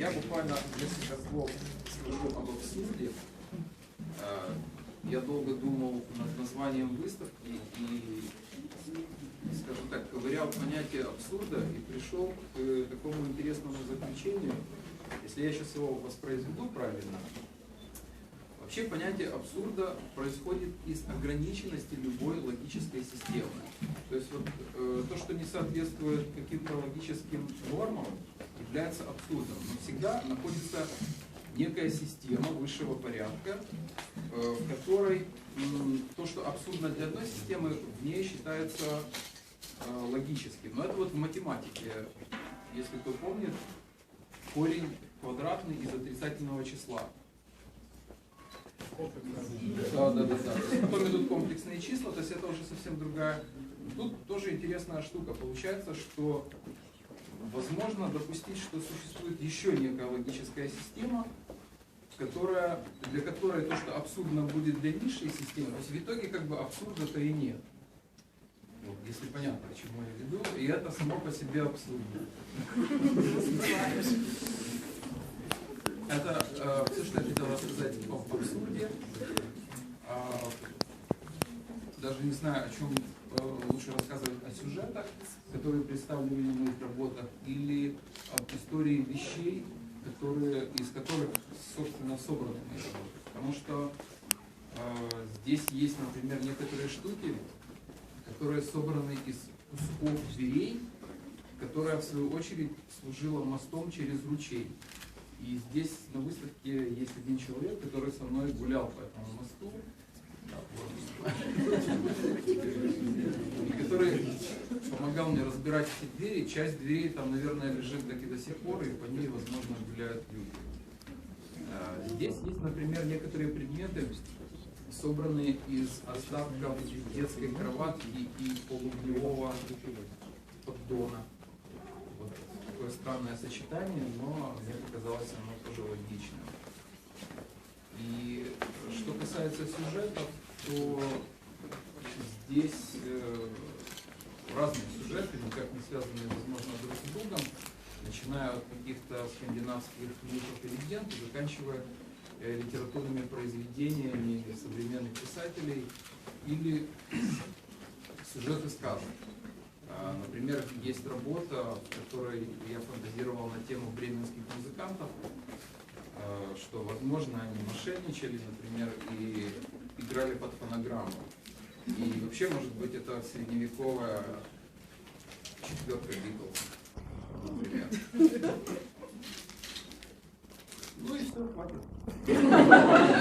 Я буквально несколько слов скажу об абсурде. Э, Я долго думал над названием выставки и, скажем так, ковырял понятие абсурда и пришел к такому интересному заключению. Если я сейчас его воспроизведу правильно, Вообще понятие абсурда происходит из ограниченности любой логической системы. То есть вот, э, то, что не соответствует каким-то логическим нормам, является абсурдом. Но всегда находится некая система высшего порядка, э, в которой м, то, что абсурдно для одной системы, в ней считается э, логическим. Но это вот в математике, если кто помнит, корень квадратный из отрицательного числа. Да, да, да, да. Потом идут комплексные числа, то есть это уже совсем другая. Тут тоже интересная штука. Получается, что возможно допустить, что существует еще некая логическая система, которая, для которой то, что абсурдно будет для низшей системы, то есть в итоге как бы абсурда-то и нет. Вот, если понятно, к чему я веду, и это само по себе абсурдно. Это э, все, что я хотел рассказать об абсурде. А, даже не знаю, о чем э, лучше рассказывать о сюжетах, которые представлены в моих работах, или об истории вещей, которые, из которых, собственно, собраны мои работы. Потому что э, здесь есть, например, некоторые штуки, которые собраны из кусков дверей, которая, в свою очередь, служила мостом через ручей. И здесь на выставке есть один человек, который со мной гулял по этому мосту, который помогал мне разбирать эти двери. Часть дверей там, наверное, лежит таки до сих пор, и по ней, возможно, гуляют люди. А, Здесь есть, например, некоторые предметы, собранные из остатков детской кроватки и полугнилого поддона. Вот такое странное сочетание, но мне показалось оно тоже логичным. И что касается сюжетов, то здесь э, разные сюжеты, никак не связанные, возможно, друг с другом, начиная от каких-то скандинавских мифов и легенд заканчивая э, литературными произведениями современных писателей или сюжеты сказок. А, Например, есть работа, в которой я фантазировал на тему бременских музыкантов, а, что, возможно, они мошенничали, например, и играли под фонограмму. И вообще, может быть, это средневековая четверка Битлз, например. Ну и все, хватит.